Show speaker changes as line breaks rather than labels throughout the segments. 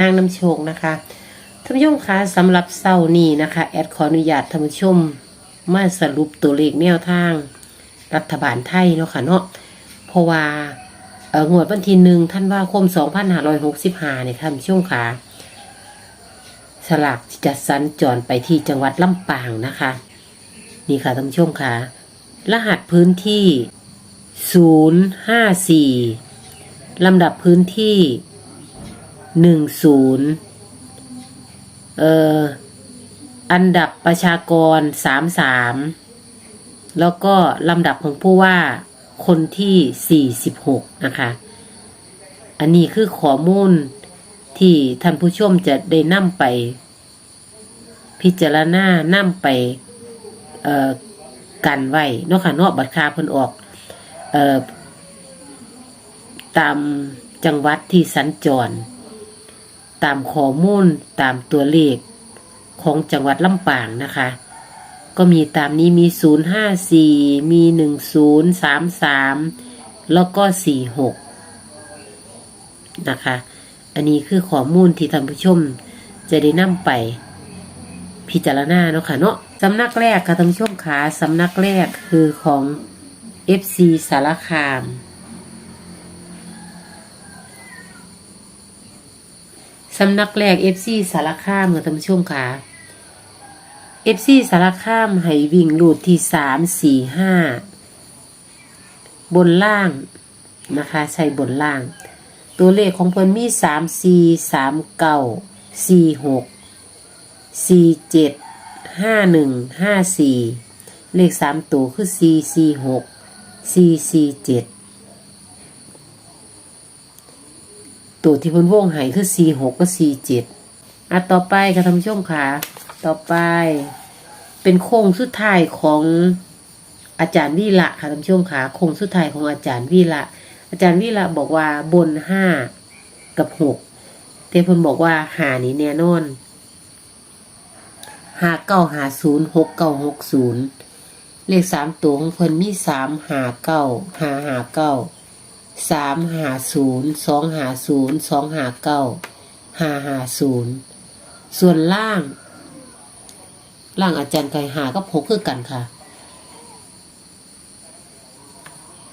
นางน้ำโชคนะคะท่านผู้ชมคะสำหรับเศร้านี้นะคะ แอดขออนุญาตท่านผู้ชม มาสรุปตัวเลขแนวทาง รัฐบาลไทยเนาะค่ะเนาะเพราะว่าเอองวดวันที่หนึ่งท่านว่าคม2565เนี่ยค่ะท่านผู้ชมคะสลากจะสัญจรไปที่จังหวัดลำปางนะคะ นี่ค่ะท่านผู้ชมคะรหัสพื้นที่054ลำดับพื้นที่ 10เอ่ออันดับประชากร33แล้วก็ลำดับของผู้ว่าคนที่46นะคะ อันนี้คือข้อมูลที่ท่านผู้ชมจะได้นำไป พิจารณานำไปเอ่อกันไว้นาะค่ะนาะบัตรคาเพิ่นออกเอ่อตามจังหวัดที่สัญจร ตามข้อมูลตามตัวเลขของจังหวัดลำปางนะคะ ก็มีตามนี้มี 054 มี 1033 แล้วก็ 46 นะคะ อันนี้คือข้อมูลที่ท่านผู้ชมจะได้นำไปพิจารณาเนาะค่ะเนาะสำนักแรกค่ะท่านผู้ชมขาสำนักแรกคือของ FC สารคาม สำนักแรก FC สารคามค่ะท่านผู้ชมค่ะ FC สารคามให้วิ่งรูดที่สามสี่ห้าบนล่างนะคะใช้บนล่าง ตัวเลขของเพิ่นมีสามสี่สามเก้าสี่หกสี่เจ็ดห้าหนึ่งห้าสี่เลขสามตัวคือสี่สี่หกสี่สี่เจ็ด ตัวที่เพิ่นวงหายคือสี่หกก็สี่เจ็ดอะต่อไปค่ะท่านผู้ชมค่ะ ต่อไป เป็นโค้งสุดท้ายของอาจารย์วีละค่ะท่านผู้ชมค่ะโค้งสุดท้ายของอาจารย์วีละอาจารย์วีละบอกว่าบนห้ากับหกแต่เพิ่นบอกว่าหานี้แน่นอนหาเก้าหาศูนย์หกเก้าหกศูนย์เลขสามตัวของเพิ่นมีสามหาเก้าหาหาเก้า สามหาศูนย์สองหาศูนย์สองหาเก้าหาหาศูนย์ส่วนล่าง ล่างอาจารย์ไก่หาก็พกคือกันค่ะ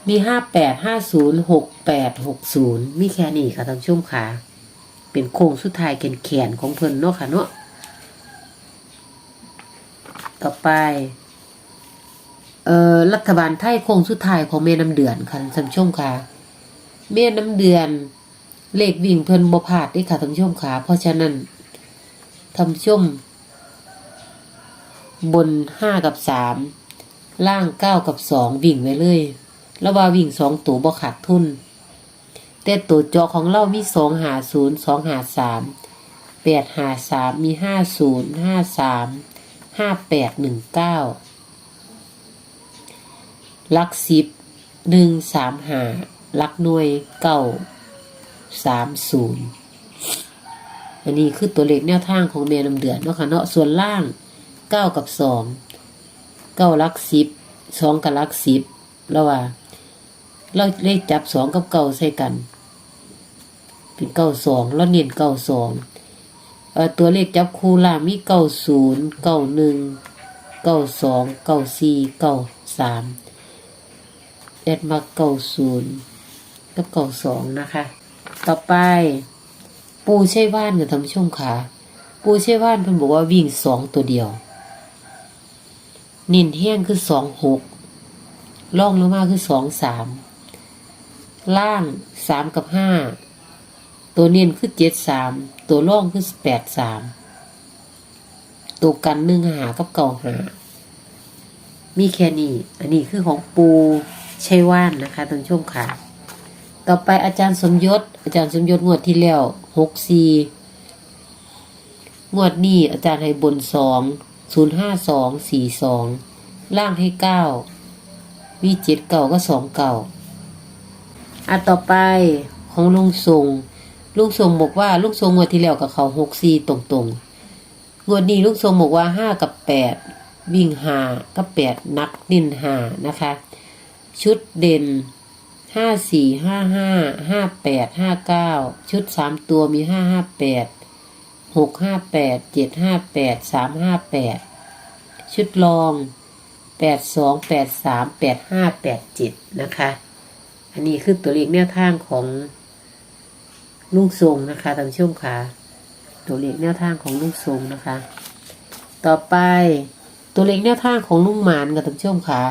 มีห้าแปดห้าศูนย์หกแปดหกศูนย์มีแค่นี้ค่ะท่านผู้ชมค่ะเป็นโค้งสุดท้ายแขนของเพิ่นเนาะค่ะเนาะต่อไป เอ่อ รัฐบาลไทยโค้งสุดท้ายของเมน้ำเดือนค่ะท่านชมค่ะ เมน้ำเดือน เลขวิ่งเพิ่นบ่พลาดเด้ค่ะท่านผู้ชมค่ะเพราะฉะนั้นท่านผู้ชม บนห้ากับสามล่างเก้ากับสองวิ่งไว้เลยแล้วว่าวิ่งสองตัวบ่ขาดทุน แต่ตัวจาะของเรามีสองหาศูนย์สองหาสามแปดหาสามมีห้าศูนย์ห้าสามห้าแปดหนึ่งเก้าลักสิบหนึ่งสามหา ลักหน่วยเก้าสามศูนย์อันนี้คือตัวเลขแนวทางของเมนำเดือนเนาะค่ะเนาะส่วนล่างเก้ากับสองเก้าลักสิบสองกับลักสิบแล้วว่า เราได้จับสองกับเก้าใส่กัน เป็นเก้าสองแล้วเน้นเก้าสองตัวเลขจับคู่ล่างมีเก้าศูนย์เก้าหนึ่งเก้าสองเก้าสี่เก้าสามแอดมาเก้าศูนย์ กับเก้าสองนะคะ ต่อไป ปูใช่ว่านกับท่านผู้ชมค่ะ ปูใช่ว่านเพิ่นบอกว่าวิ่งสองตัวเดียว นินเที่ยงคือสองหกล่องลงมาคือสองสามล่างสามกับห้าตัวเนียนคือเจ็ดสามตัวร่องคือแปดสามตัวกันหนึ่งหากับเก่าหา มีแค่นี้ อันนี้คือของปูชัยว่านนะคะท่านผู้ชมค่ะ ต่อไปอาจารย์สมยศ อาจารย์สมยศงวดที่แล้วหกสี่งวดนี้อาจารย์ให้บนสองศูนย์ห้าสองสี่สองล่างให้เก้ามีเจ็ดเก่าก็สองเก่าอะต่อไปของลุงทรงลูกทรงบอกว่าลูกทรงงวดที่แล้วกับเขาหกสี่ตรงๆ งวดนี้ลูกทรงบอกว่าห้ากับแปดวิ่งหากับแปดนักนินหานะคะ ชุดเด่น ห้าสี่ห้าห้าห้าแปดห้าเก้าชุดสามตัวมีห้าห้าแปดหกห้าแปดเจ็ดห้าแปดสามห้าแปดชุดรองแปดสองแปดสามแปดห้าแปดเจ็ดนะคะ อันนี้คือตัวเลขแนวทางของลุงทรงนะคะทานผู้ชมค่ะตัวเลขแนวทางของลุงทรงนะคะ ต่อไปตัวเลขแนวทางของลุงหมานกับทานผู้ชมค่ะ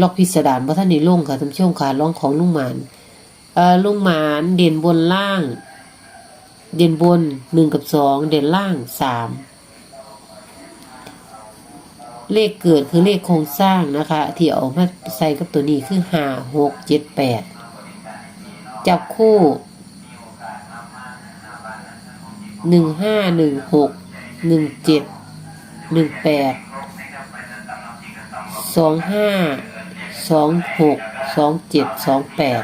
ล็อกพิสดารว่าท่านในลงค่ะท่านผู้ชมค่ะร้องของลุงหมานเอ่อลุงหมานเด่นบนล่าง เด่นบนหนึ่งกับสองเด่นล่างสามเลขเกิดคือเลขโครงสร้างนะคะ ที่เอามาใส่กับตัวนี้คือห้าหกเจ็ดแปดจับคู่หนึ่งห้าหนึ่งหกหนึ่งเจ็ดหนึ่งแปดสองห้า สองหกสองเจ็ดสองแปด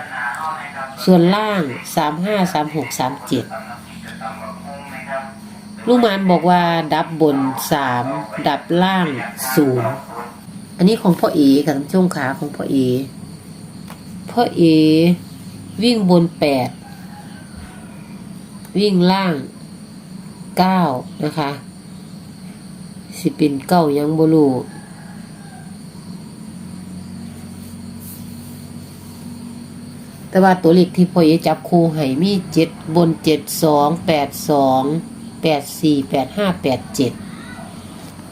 ส่วนล่างสามห้าสามหกสามเจ็ดลุงหมานบอกว่าดับบนสามดับล่างศูนย์อันนี้ของพ่อเอกับท่านผู้ชมขาของพ่อเอพ่อเอวิ่งบนแปดวิ่งล่างเก้านะคะ สิเป็นเก้ายังบรู แต่ว่าตัวเลขที่พ่อเอจับคู่ให้มีเจ็ดบนเจ็ดสองแปดสองแปดสี่แปดห้าแปดเจ็ด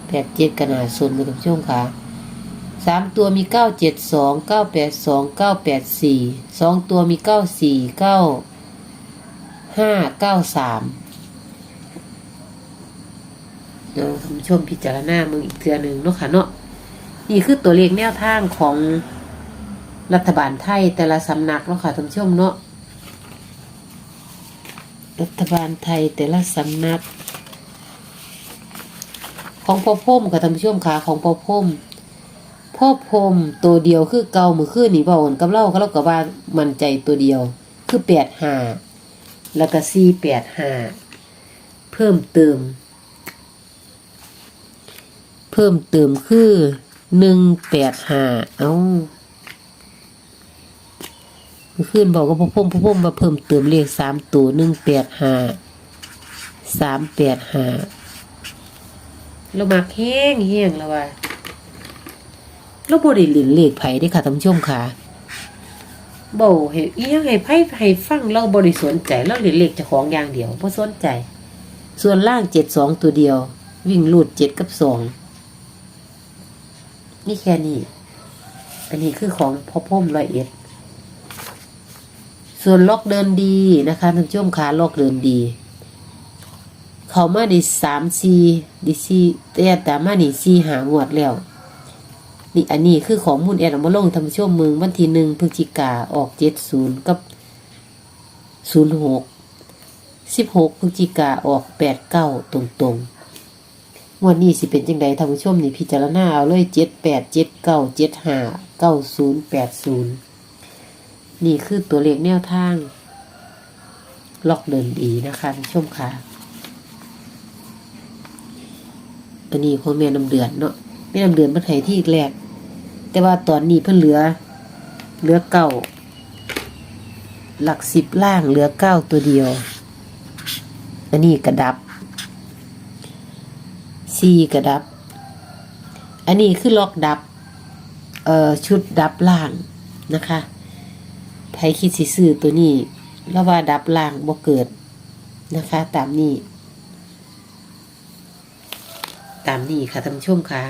แปดเจ็ดกระนาส่วนกันทุกช่วงค่ะสามตัวมีเก้าเจ็ดสองเก้าแปดสองเก้าแปดสี่สองตัวมีเก้าสี่เก้าห้าเก้าสามเดี๋ยวท่านผู้ชมพิจารณามึงอีกเทือหนึ่งเนาะค่ะเนาะนี่คือตัวเลขแนวทางของ รัฐบาลไทยแต่ละสำนักเนาะค่ะท่านผู้ชมเนาะรัฐบาลไทยแต่ละสำนัก ของพ่อพ่มค่ะท่านผู้ชมค่ะของพ่อพ่มพ่อพมตัวเดียวคือเก่ามือขึ้นนี่เบาอ่อนกับเล่าก็เล่ากับว่ามันใจตัวเดียว คือแปดห้าแล้วก็สี่แปดห้าเพิ่มเติม เพิ่มเติมคือหนึ่งแปดห้าเอ้า มือขึ้นบอกว่าพ่อพ่มพ่อพ่มมาเพิ่มเติมเลขสามตัวหนึ่งแปดห้าสามแปดห้าเรามาแห้งแห้งแล้วว่าเราบ่ได้เล่นเลขไผเด้อค่ะท่านผู้ชมค่ะบ่ให้อีหยังให้ไผให้ฟังเราบ่ได้สนใจเราเล่นเลขเจ้าของอย่างเดียวบ่สนใจ ส่วนล่าง72ตัวเดียว วิ่งลูด7กับ2นี่แค่นี้ อันนี้คือของพ่อพ่มร้อยเอ็ด ส่วนล็อกเดินดีนะคะท่านผู้ชมค่ะล็อกเดินดี เขามาได้3 4ดิ4แต่แต่มานี่4หางวดแล้วนี่อันนี้คือของมูลแอดเอมาลงทำช่วงเมืองวันที่หนึ่งพฤศจิกาออกเจ็ดศูนย์กับศูนย์หกสิบหกพฤศจิกาออกแปดเก้าตรงตรงงวันนี้สิเป็นจังใดท่านผู้ชมนี่พิจารณาเอาเลยเจ็ดแปดเจ็ดเก้าเจ็ดห้าเก้าศูนย์แปดศูนย์ นี่คือตัวเลขแนวทาง ล็อกเดินดีนะคะท่านชมค่ะ อันนี้ของแม่น้ำเดือนเนาะแม่น้ำเดือนมันให้ที่แรก แต่ว่าตอนนี้เพิ่นเหลือ เหลือเก้าหลักสิบล่างเหลือเก้าตัวเดียว อันนี้กระดับซีกระดับ อันนี้คือล็อกดับ เอ่อชุดดับล่างนะคะ ไผคิดสิซื้อตัวนี้แล้วว่าดับล่างบ่เกิดนะคะ ตามนี้ ตามนี้ค่ะท่านผู้ชมค่ะ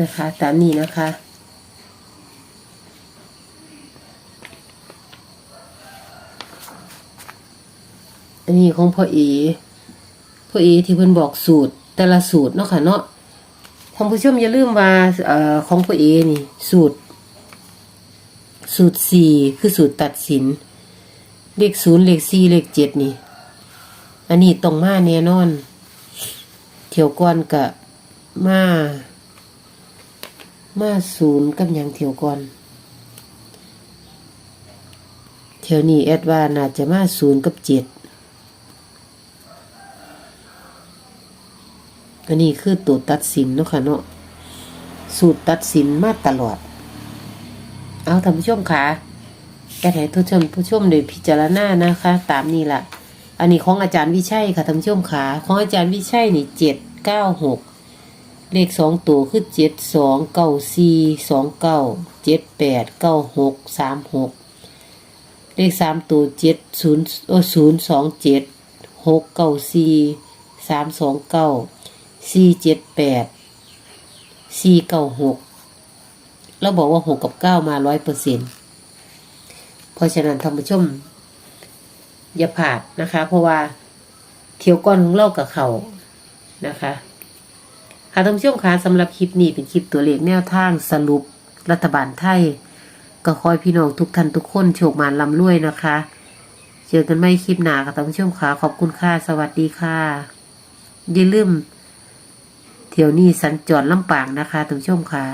นะคะ ตามนี้นะคะอันนี้ของพ่อเอพ่อเอที่เพิ่นบอกสูตร แต่ละสูตรเนาะค่ะเนาะท่านผู้ชมอย่าลืมว่าอของพ่อเอนี่ สูตร สูตรสี่คือสูตรตัดสิน เลขศูนย์เลขสี่เลขเจ็ดนี่ อันนี้ตรงมาแน่นอน เที่ยวก่อนกะมา มาศูนย์กับยังเที่ยวก่อนเที่ยวนี้แอดว่าน่าจะมาศูนย์กับเจ็ดอันนี้คือตัวตัดสินเนาะค่ะเนาะสูตรตัดสินมาตลอด เอาท่านผู้ชมค่ะแกให้ทุกชมผู้ชมได้พิจารณานะคะ ตามนี้ล่ะอันนี้ของอาจารย์วิชัยค่ะท่านผู้ชมค่ะของอาจารย์วิชัยนี่เจ็ดเก้าหก เลขสองตัวคือเจ็ดสองเก้าสี่สองเก้าเจ็ดแปดเก้าหกสามหกเลขสามตัวเจ็ดศูนย์โอ้ศูนย์สองเจ็ดหกเก้าสี่สามสองเก้าสี่เจ็ดแปดสี่เก้าหกเราบอกว่าหกกับเก้ามาร้อยเปอร์เซ็นต์เพราะฉะนั้นท่านผู้ชม อย่าผาดนะคะ เพราะว่าเที่ยวก้อนของเรากับเขานะคะ ค่ะท่านผู้ชมคะสำหรับคลิปนี้เป็นคลิปตัวเลขแนวทางสรุปรัฐบาลไทย ก็คอยพี่น้องทุกท่านทุกคนโชคมานลำรวยนะคะ เจอกันไม่คลิปหนาค่ะท่านผู้ชมคะขอบคุณค่ะ สวัสดีค่ะอย่าลืมเที่ยวนี้สัญจรลำปางนะคะท่านผู้ชมค่ะ